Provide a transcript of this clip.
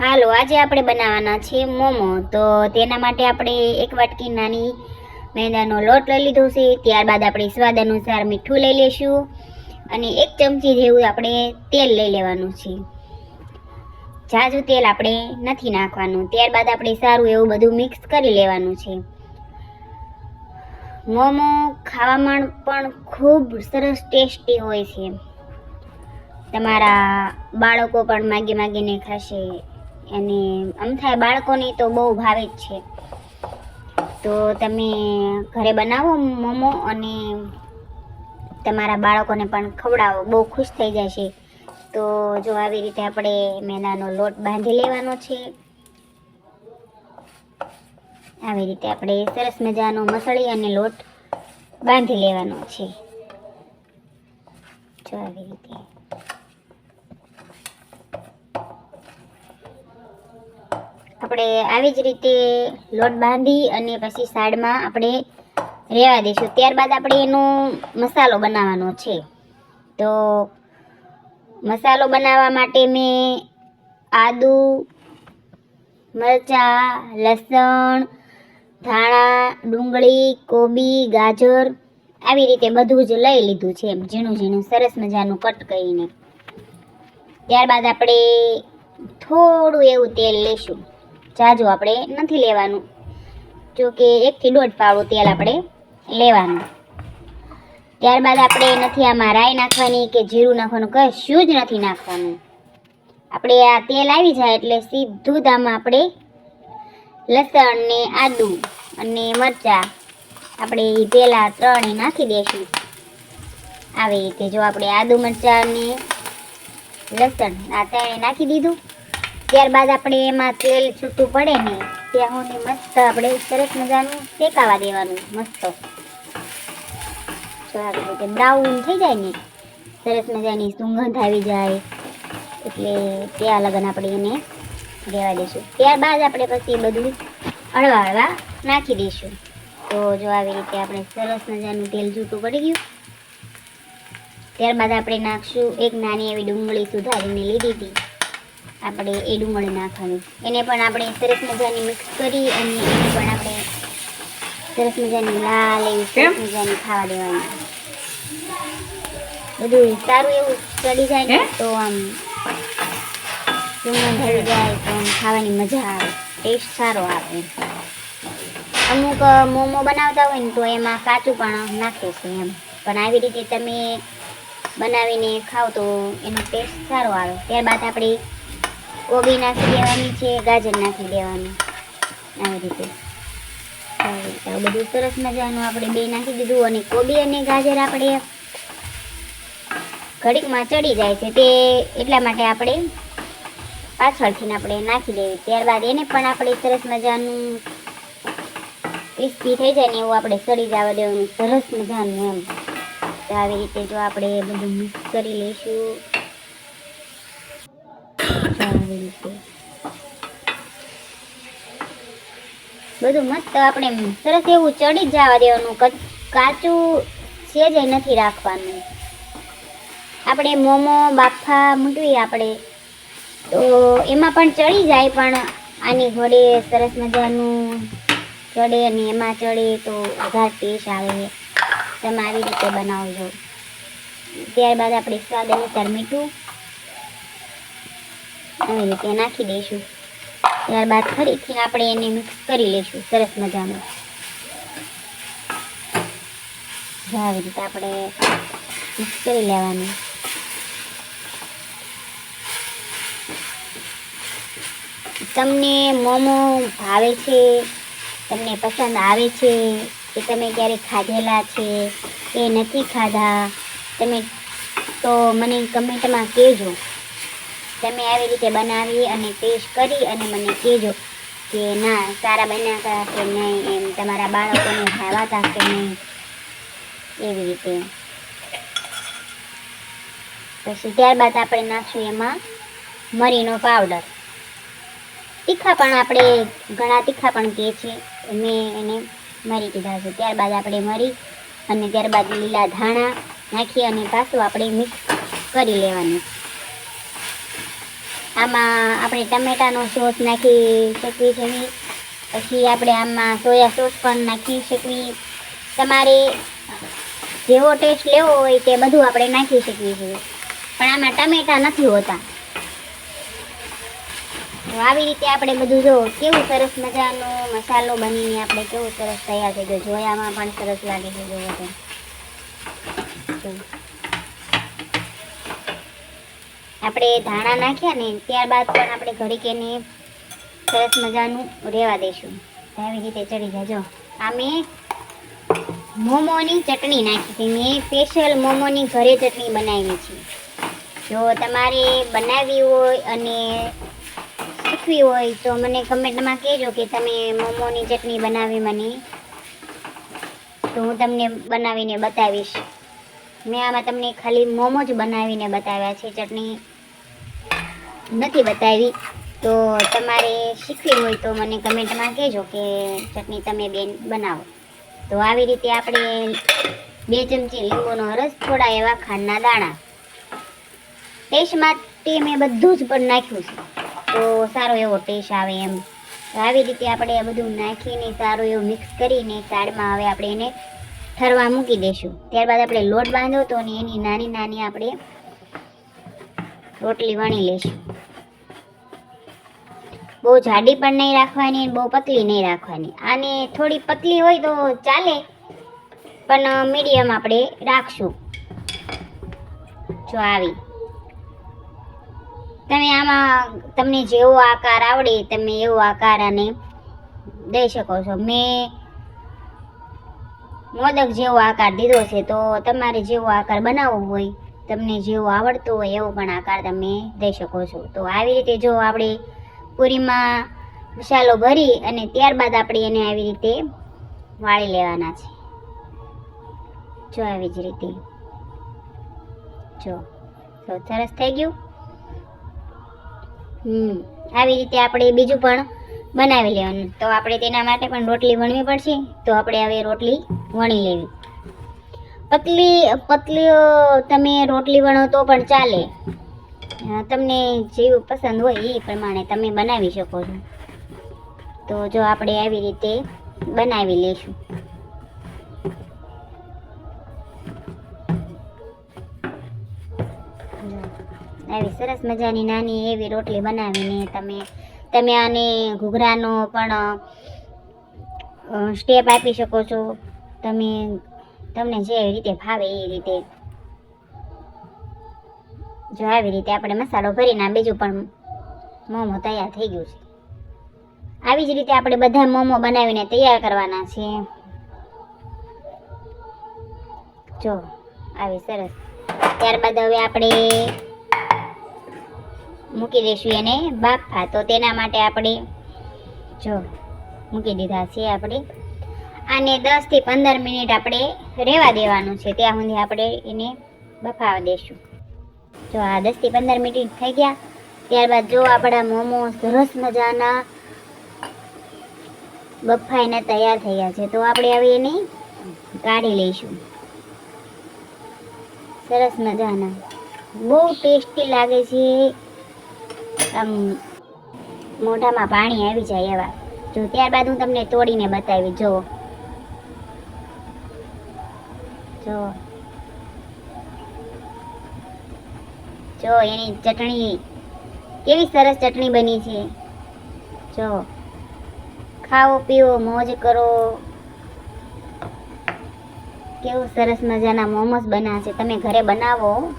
હાલો, આજે આપણે બનાવવાના છે મોમો. તો તેના માટે આપણે એક વાટકી નાની મેંદાનો લોટ લઈ લીધો છે. ત્યારબાદ આપણે સ્વાદ અનુસાર મીઠું લઈ લેશું અને એક ચમચી જેવું આપણે તેલ લઈ લેવાનું છે. જાજુ તેલ આપણે નથી નાખવાનું. ત્યારબાદ આપણે સારું એવું બધું મિક્સ કરી લેવાનું છે. મોમો ખાવામાં પણ ખૂબ સરસ ટેસ્ટી હોય છે. તમારા બાળકો પણ માગી માગીને ખાશે. અને અમથાય બાળકોની તો બહુ ભાવે જ છે. તો તમે ઘરે બનાવો મોમો અને તમારા બાળકોને પણ ખવડાવો. બહુ ખુશ થઈ જશે. તો જો આવી રીતે આપણે મેદાનો લોટ બાંધી લેવાનો છે. આવી રીતે આપણે સરસ મજાનો મસળી અને લોટ બાંધી લેવાનો છે. જો આવી રીતે આપણે આવી જ રીતે લોટ બાંધી અને પછી સાઈડમાં આપણે રહેવા દઈશું. ત્યારબાદ આપણે એનો મસાલો બનાવવાનો છે. તો મસાલો બનાવવા માટે મેં આદુ, મરચાં, લસણ, ધાણા, ડુંગળી, કોબી, ગાજર આવી રીતે બધું જ લઈ લીધું છે એમ, ઝીણું ઝીણું, સરસ મજાનું કટ કરીને. ત્યારબાદ આપણે થોડું એવું તેલ લઈશું જાજુ આપણે નથી લેવાનું. જો કે એકથી દોઢ પાવડું તેલ આપણે લેવાનું. ત્યારબાદ આપણે નથી આમાં રાઈ નાખવાની કે જીરું નાખવાનું, કશું જ નથી નાખવાનું. આપણે આ તેલ આવી જાય એટલે સીધું જ આમાં આપણે લસણ ને આદુ અને મરચાં આપણે પહેલાં ત્રણે નાખી દઈશું આવી રીતે જો આપણે આદુ, મરચાં અને લસણ આ ત્રણે નાખી દીધું. ત્યારબાદ આપણે એમાં તેલ છૂટું પડે ને ત્યાં સુધી મસ્ત આપણે સરસ મજાનું શેકાવા દેવાનું, મસ્ત. ડાઉન થઈ જાય ને, સરસ મજાની સુગંધ આવી જાય. એટલે ત્યાં લગન આપણે એને દેવા દઈશું ત્યારબાદ આપણે પછી બધું હળવા હળવા નાખી દઈશું તો જો આવી રીતે આપણે સરસ મજાનું તેલ છૂટું પડી ગયું. ત્યારબાદ આપણે નાખશું એક નાની એવી ડુંગળી સુધારીને લીધી હતી. આપણે એ ડુંગળી નાખવાની. એને પણ આપણે સરસ મજાની મિક્સ કરી અને એને પણ આપણે સરસ મજાની લાલ એવી સરસ મજાની ખાવા દેવાની. બધું સારું એવું ચડી જાય ને તો આમ સુગંધ આવી જાય તો આમ ખાવાની મજા આવે. ટેસ્ટ સારો આવે. અમુક મોમો બનાવતા હોય ને તો એમાં કાચું પણ નાખે છે એમ. પણ આવી રીતે તમે બનાવીને ખાવ તો એનો ટેસ્ટ સારો આવે. ત્યારબાદ આપણે કોબી નાખી દેવાની છે, ગાજર નાખી દેવાનું. આવી રીતે. આ બધું સરસ મજાનું આપણે બે નાખી દીધું અને કોબી અને ગાજર આપણે ઘડીકમાં ચડી જાય છે તે એટલા માટે આપણે પાછળથી આપણે નાખી દેવી. ત્યારબાદ એને પણ આપણે સરસ મજાનું ક્રિસ્પી થઈ જાય ને એવું આપણે સડી જવા દેવાનું. સરસ મજાનું એમ. તો આવી રીતે જો આપણે બધું મિક્સ કરી લઈશું. બધું મસ્ત આપણે સરસ એવું ચડી જવા દેવાનું. કાચું કાચું જ નથી રાખવાનું. આપણે મોમો, બાફા મૂકવી આપણે. તો એમાં પણ ચડી જાય પણ આની ઘોડે સરસ મજાનું ચડે અને એમાં ચડે તો વધારે ટેસ્ટ આવે. તમે આવી રીતે બનાવજો. ત્યારબાદ આપણે સ્વાદ અનુસાર મીઠું આવી રીતે નાખી દઈશું. ત્યારબાદ ફરીથી આપણે એને મિક્સ કરી લઈશું. સરસ મજાનું. આવી રીતે આપણે મિક્સ કરી લેવાનું. તમને મોમો ભાવે છે, તમને પસંદ આવે છે, કે તમે ક્યારેક ખાધેલા છે, કે નથી ખાધા, તમે તો મને કમેન્ટમાં કહેજો. તમે આવી રીતે બનાવી અને ટેસ્ટ કરી અને મને કહેજો કે ના, સારા બન્યા કે નહીં, એમ તમારા બાળકોને ખાવાતા કે નહીં, એવી રીતે. પછી ત્યારબાદ આપણે નાખશું એમાં મરીનો પાવડર તીખા પણ આપણે ઘણા તીખા પણ કહે છે મેં એને મરી કીધા છે. ત્યારબાદ આપણે મરી અને ત્યારબાદ લીલા ધાણા નાખી અને પાછું આપણે મિક્સ કરી લેવાનું. આમાં આપણે ટમેટાનો સોસ નાખી શકીએ છીએ પછી આપણે આમાં સોયા સોસ પણ નાખી શકીએ તમારે જેવો ટેસ્ટ લેવો હોય તે બધું આપણે નાખી શકીએ છીએ. પણ આમાં ટમેટા નથી હોતા. તો આવી રીતે આપણે બધું જો કેવું સરસ મજાનો મસાલો બનીને આપણે કેવું સરસ તૈયાર થઈ ગયો. જોયામાં પણ સરસ લાગે છે, જોવો તો જો. આપણે ધાણા નાખ્યા ને ત્યારબાદ પણ આપણે ઘડીક એને સરસ મજાનું રહેવા દઈશું. આવી રીતે ચડી જજો આ મેં મોમોની ચટણી નાખી હતી. મેં સ્પેશિયલ મોમોની ઘરે ચટણી બનાવી છે. જો તમારે બનાવવી હોય અને શીખવી હોય તો મને કમેન્ટમાં કહેજો કે તમે મોમોની ચટણી બનાવી મને. તો હું તમને બનાવીને બતાવીશ. મેં આમાં તમને ખાલી મોમો જ બનાવીને બતાવ્યા છે ચટણી. નથી બતાવી, તો તમારે શીખવી હોય તો મને કમેન્ટમાં કહેજો કે ચટણી તમે બેન બનાવો. તો આવી રીતે આપણે બે ચમચી લીંબુનો રસ, થોડા એવા ખાંડના દાણા. ટેસ્ટ માટે મેં બધું જ પણ નાખ્યું છે. તો સારો એવો ટેસ્ટ આવે એમ. તો આવી રીતે આપણે આ બધું નાખીને સારું એવું મિક્સ કરીને સાઈડમાં હવે આપણે એને ઠરવા મૂકી દઈશું ત્યારબાદ આપણે લોટ બાંધ્યો તો ને એની નાની નાની આપણે રોટલી વણી લઈશું બહુ જાડી પણ નહીં રાખવાની, બહુ પતલી નહીં રાખવાની. આને થોડી પતલી હોય તો ચાલે, પણ મીડિયમ આપણે રાખશું. જો આવી. તમે આમાં, તમને જેવો આકાર આવડે તમે એવો આકાર આને દઈ શકો છો. મેં મોદક જેવો આકાર દીધો છે, તો તમારે જેવો આકાર બનાવવો હોય તમને જેવો આવડતો હોય એવો પણ આકાર તમે દઈ શકો છો. તો આવી રીતે જો આપણે પૂરીમાં મસાલો ભરી અને ત્યારબાદ આપણે એને આવી રીતે વાળી લેવાના છે. જો આવી જ રીતે. જો. તો સરસ થઈ ગયું. હમ. આવી રીતે આપણે બીજું પણ બનાવી લેવાનું. તો આપણે તેના માટે પણ રોટલી વણવી પડશે. તો આપણે હવે રોટલી વણી લેવી. પતલી પતલી તમે રોટલી વણો તો પણ ચાલે. તમને જેવું પસંદ હોય એ પ્રમાણે તમે બનાવી શકો છો. તો જો આપણે આવી રીતે બનાવી લઈશું. આવી સરસ મજાની નાની એવી રોટલી બનાવીને તમે તમે આને ઘૂઘરાનો પણ સ્ટેપ આપી શકો છો. તમે તમને જે રીતે ભાવે એ રીતે જો આવી રીતે આપણે મસાલો ભરીને બીજું પણ મોમો તૈયાર થઈ ગયું છે. આવી જ રીતે આપણે બધા મોમો બનાવીને તૈયાર કરવાના છે જો, આવી સરસ. ત્યારબાદ હવે આપણે મૂકી દઈશું એને બાફા. તો તેના માટે આપણે જો મૂકી દીધા છે આપણે. આને દસથી પંદર મિનિટ આપણે રહેવા દેવાનું છે. ત્યાં સુધી આપણે એને બફાવા દઈશું. જો આ દસથી પંદર મિનિટ થઈ ગયા, ત્યારબાદ જો આપણા મોમો સરસ મજાના બફાઈને તૈયાર થઈ ગયા છે, તો આપણે હવે એને કાઢી લઈશું. સરસ મજાના. બહુ ટેસ્ટી લાગે છે. આમ મોઢામાં પાણી આવી જાય એવા. જો ત્યારબાદ હું તમને તોડીને બતાવી જો જો. જો, એની ચટણી કેવી સરસ ચટણી બની છે. જો. ખાઓ, પીઓ, મોજ કરો. કેવું સરસ મજાના મોમોસ બન્યા છે. તમે ઘરે બનાવો.